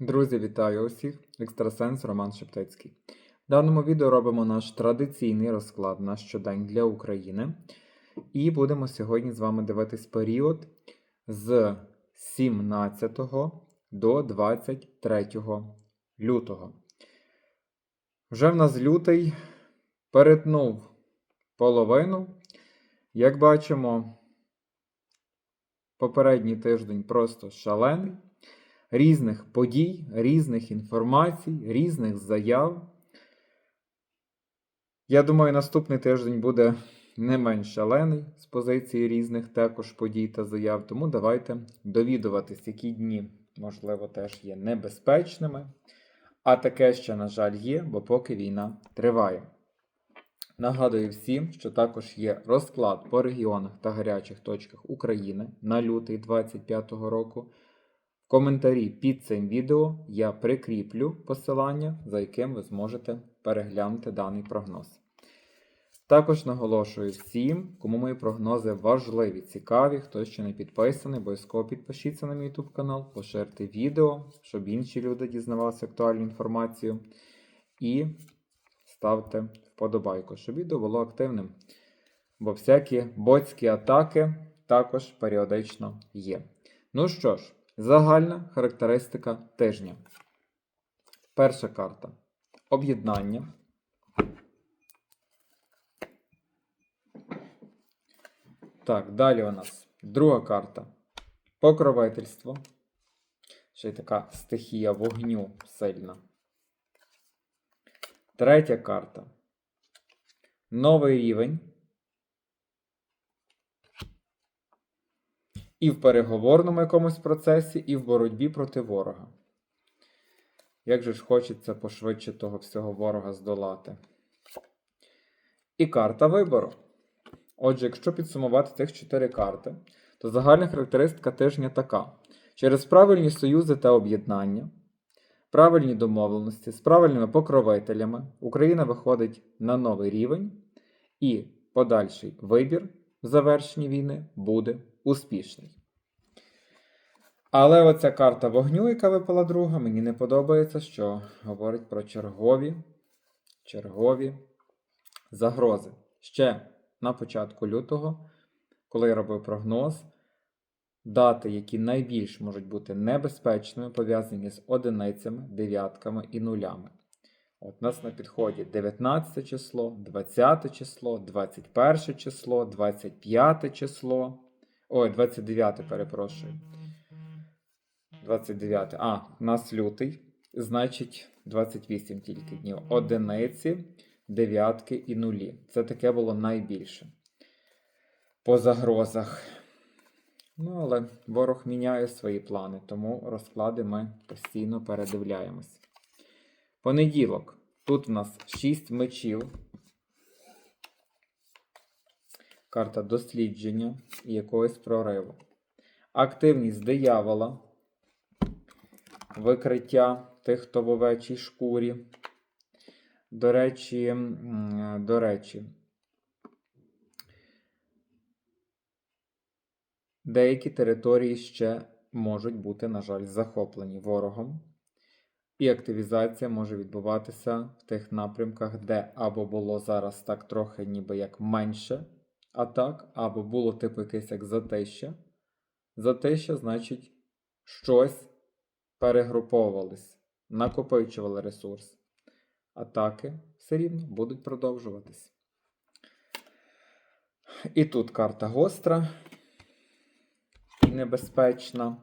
Друзі, вітаю усіх! Екстрасенс Роман Шептицький. В даному відео робимо наш традиційний розклад на щодень для України. І будемо сьогодні з вами дивитись період з 17 до 23 лютого. Вже в нас лютий перетнув половину. Як бачимо, попередній тиждень просто шалений різних подій, різних інформацій, різних заяв. Я думаю, наступний тиждень буде не менш шалений з позиції різних також подій та заяв. Тому давайте довідуватись, які дні, можливо, теж є небезпечними. А таке ще, на жаль, є, бо поки війна триває. Нагадую всім, що також є розклад по регіонах та гарячих точках України на лютий 2025 року. Коментарі під цим відео я прикріплю посилання, за яким ви зможете переглянути даний прогноз. Також наголошую всім, кому мої прогнози важливі, цікаві, хто ще не підписаний, обов'язково підпишіться на мій YouTube канал, поширте відео, щоб інші люди дізнавалися актуальну інформацію. І ставте вподобайку, щоб відео було активним. Бо всякі боцькі атаки також періодично є. Ну що ж. Загальна характеристика тижня. Перша карта об'єднання. Так, далі у нас друга карта покровительство. Ще й така стихія вогню сильна. Третя карта. Новий рівень. І в переговорному якомусь процесі, і в боротьбі проти ворога. Як же ж хочеться пошвидше того всього ворога здолати? І карта вибору. Отже, якщо підсумувати цих чотири карти, то загальна характеристика тижня така: через правильні союзи та об'єднання, правильні домовленості з правильними покровителями Україна виходить на новий рівень, і подальший вибір в завершенні війни буде успішний. Але оця карта вогню, яка випала друга, мені не подобається, що говорить про чергові, чергові загрози. Ще на початку лютого, коли я робив прогноз, дати, які найбільш можуть бути небезпечними, пов'язані з одиницями, дев'ятками і нулями. От у нас на підході 19 число, 20 число, 21 число, 25 число. Ой, 29, перепрошую. 29. А, у нас лютий. Значить, 28 тільки днів. Одиниці, дев'ятки і нулі. Це таке було найбільше. По загрозах. Ну, але ворог міняє свої плани, тому розклади ми постійно передивляємось. Понеділок. Тут у нас 6 мечів. Карта дослідження і якогось прориву. Активність диявола. Викриття тих, хто в овечій шкурі. До речі, до речі, деякі території ще можуть бути, на жаль, захоплені ворогом. І активізація може відбуватися в тих напрямках, де або було зараз так трохи ніби як менше атак, або було типу якесь як затища. Затища, значить, щось перегруповувались, накопичували ресурс. Атаки все рівно будуть продовжуватись. І тут карта гостра і небезпечна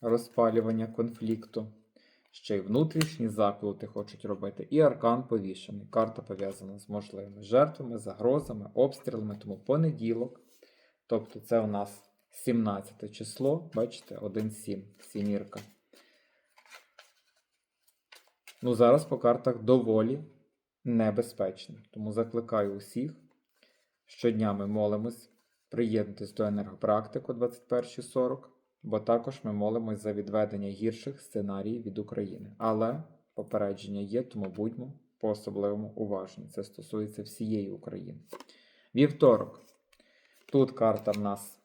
розпалювання конфлікту. Ще й внутрішні заклути хочуть робити, і аркан повішений. Карта пов'язана з можливими жертвами, загрозами, обстрілами, тому понеділок. Тобто це у нас 17 число, бачите, 1-7, сімірка. Ну, зараз по картах доволі небезпечно. Тому закликаю усіх. Щодня ми молимось приєднатись до енергопрактику 21.40 бо також ми молимось за відведення гірших сценаріїв від України. Але попередження є, тому будьмо по-особливому уважні. Це стосується всієї України. Вівторок. Тут карта в нас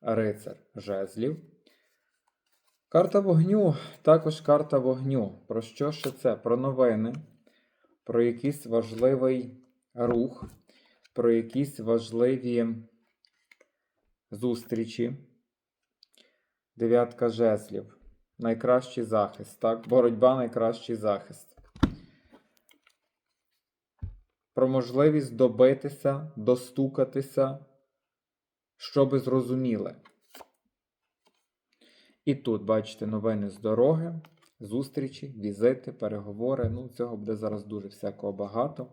Рицар жезлів. Карта вогню, також карта вогню. Про що ще це? Про новини, про якийсь важливий рух, про якісь важливі зустрічі. Дев'ятка жезлів. Найкращий захист. Так, боротьба найкращий захист. Про можливість добитися, достукатися, щоби зрозуміли. І тут, бачите, новини з дороги, зустрічі, візити, переговори. Ну, цього буде зараз дуже всякого багато.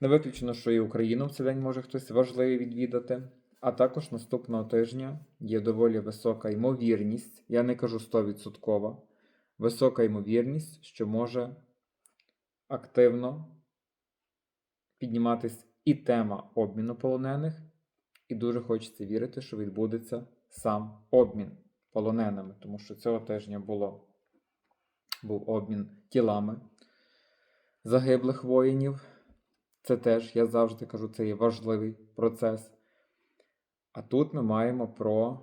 Не виключено, що і Україну в цей день може хтось важливий відвідати. А також наступного тижня є доволі висока ймовірність, я не кажу 100%, висока ймовірність, що може активно підніматись і тема обміну полонених, і дуже хочеться вірити, що відбудеться сам обмін полоненими, тому що цього тижня було, був обмін тілами загиблих воїнів. Це теж, я завжди кажу, це є важливий процес. А тут ми маємо про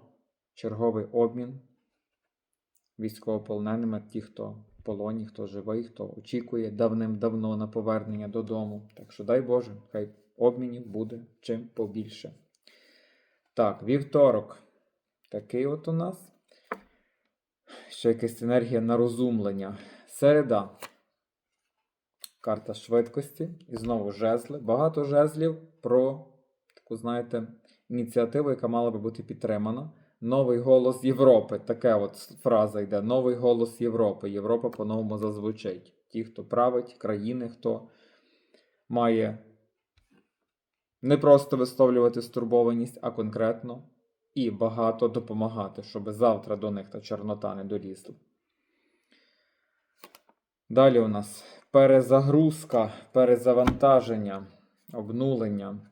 черговий обмін військовополоненими, ті, хто в полоні, хто живий, хто очікує давним-давно на повернення додому. Так що, дай Боже, хай обмінів буде чим побільше. Так, вівторок. Такий от у нас. Ще якась енергія на розумлення. Середа. Карта швидкості. І знову жезли. Багато жезлів про таку, знаєте, ініціативу, яка мала би бути підтримана. Новий голос Європи. Така от фраза йде. Новий голос Європи. Європа по-новому зазвучить. Ті, хто править, країни, хто має не просто висловлювати стурбованість, а конкретно і багато допомагати, щоб завтра до них та Чорнота не долізла. Далі у нас перезагрузка, перезавантаження, обнулення.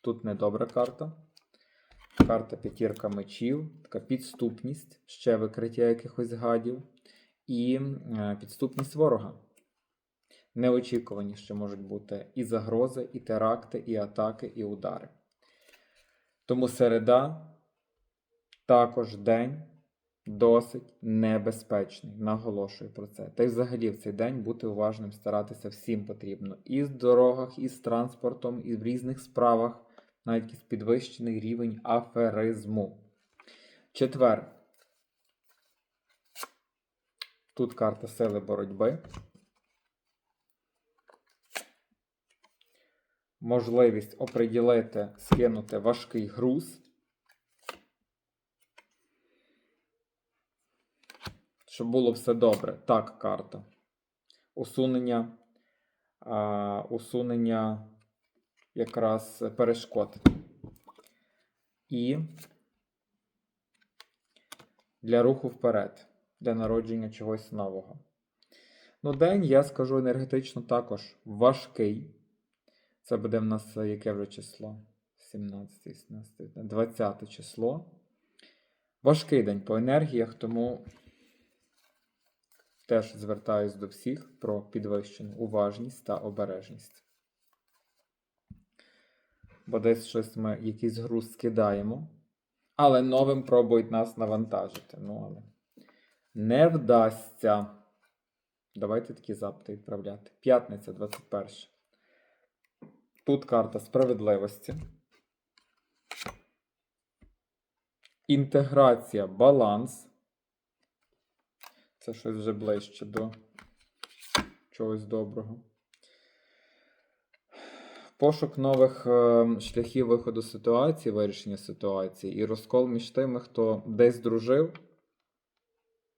Тут недобра карта. Карта п'ятірка мечів, така підступність, ще викриття якихось гадів, і е, підступність ворога. Неочікувані ще можуть бути і загрози, і теракти, і атаки, і удари. Тому середа також день досить небезпечний. Наголошую про це. Та й взагалі в цей день бути уважним, старатися всім потрібно. І в дорогах, і з транспортом, і в різних справах, навіть якийсь підвищений рівень аферизму. Четвер. Тут карта сили боротьби. можливість оприділити, скинути важкий груз, щоб було все добре. Так, карта. Усунення, а, усунення якраз перешкод. І для руху вперед, для народження чогось нового. Ну, день, я скажу енергетично також важкий. Це буде в нас е, яке вже число? 17, 17, 20 число. Важкий день по енергіях, тому теж звертаюсь до всіх про підвищену уважність та обережність. Бо десь щось ми якийсь груз скидаємо, але новим пробують нас навантажити. Ну, але не вдасться. Давайте такі запити відправляти. П'ятниця 21. Тут карта справедливості. Інтеграція, баланс. Це щось вже ближче до чогось доброго. Пошук нових е, шляхів виходу ситуації, вирішення ситуації, і розкол між тими, хто десь дружив,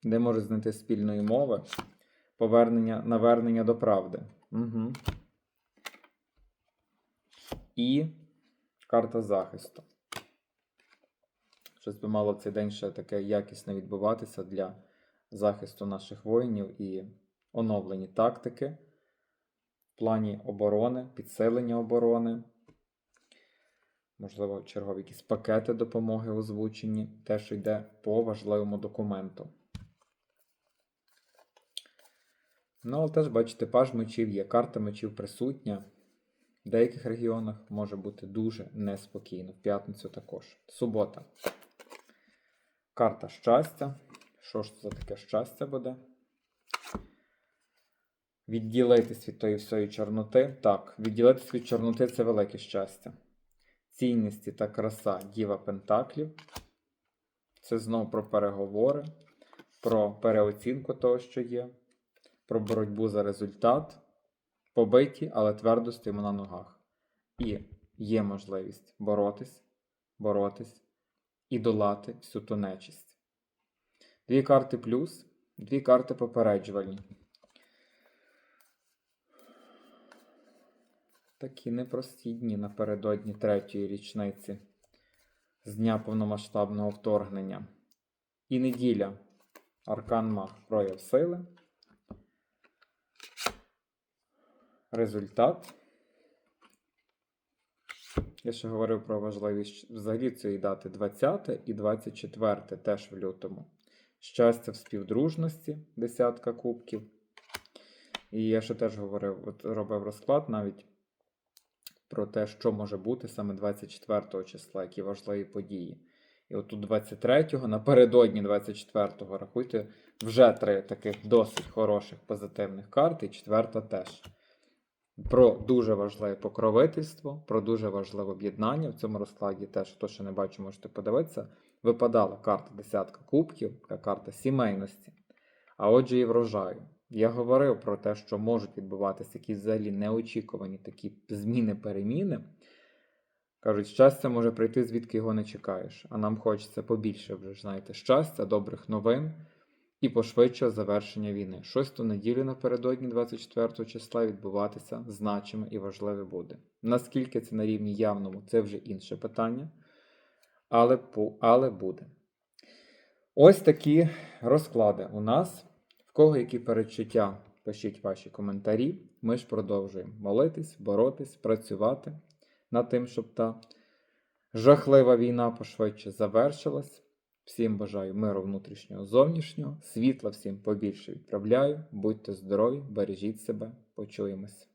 де може знайти спільної мови, повернення, навернення до правди. Угу і карта захисту. Щось би мало в цей день ще таке якісне відбуватися для захисту наших воїнів і оновлені тактики плані оборони, підсилення оборони. Можливо, чергові якісь пакети допомоги озвучені, те, що йде по важливому документу. Ну, але теж, бачите, паж мечів є, карта мечів присутня. В деяких регіонах може бути дуже неспокійно. В п'ятницю також. Субота. Карта щастя. Що ж це таке щастя буде? Відділитись від тої всієї чорноти. Так, відділитись від чорноти це велике щастя. Цінності та краса Діва Пентаклів. Це знову про переговори, про переоцінку того, що є, про боротьбу за результат. Побиті, але твердо стоїмо на ногах. І є можливість боротись, боротись і долати всю ту нечисть. Дві карти плюс, дві карти попереджувальні. Такі непрості дні напередодні третьої річниці з дня повномасштабного вторгнення. І неділя. Аркан Маг прояв сили. Результат. Я ще говорив про важливість взагалі цієї дати 20 і 24 теж в лютому. Щастя в співдружності, десятка кубків. І я ще теж говорив, от робив розклад навіть про те, що може бути саме 24 числа, які важливі події. І от тут 23-го, напередодні 24-го, рахуйте, вже три таких досить хороших позитивних карти, і четверта теж. Про дуже важливе покровительство, про дуже важливе об'єднання. В цьому розкладі теж, хто ще не бачив, можете подивитися. Випадала карта десятка кубків, карта сімейності, а отже, і врожаю. Я говорив про те, що можуть відбуватися якісь взагалі неочікувані такі зміни-переміни. Кажуть, щастя може прийти, звідки його не чекаєш. А нам хочеться побільше вже, знаєте, щастя, добрих новин і пошвидше завершення війни. Щось ту неділю напередодні 24 числа відбуватися значиме і важливе буде. Наскільки це на рівні явному, це вже інше питання. Але, але буде. Ось такі розклади у нас. Кого які передчуття, пишіть ваші коментарі. Ми ж продовжуємо молитись, боротись, працювати над тим, щоб та жахлива війна пошвидше завершилась. Всім бажаю миру внутрішнього, зовнішнього, світла всім побільше відправляю. Будьте здорові, бережіть себе, почуємось.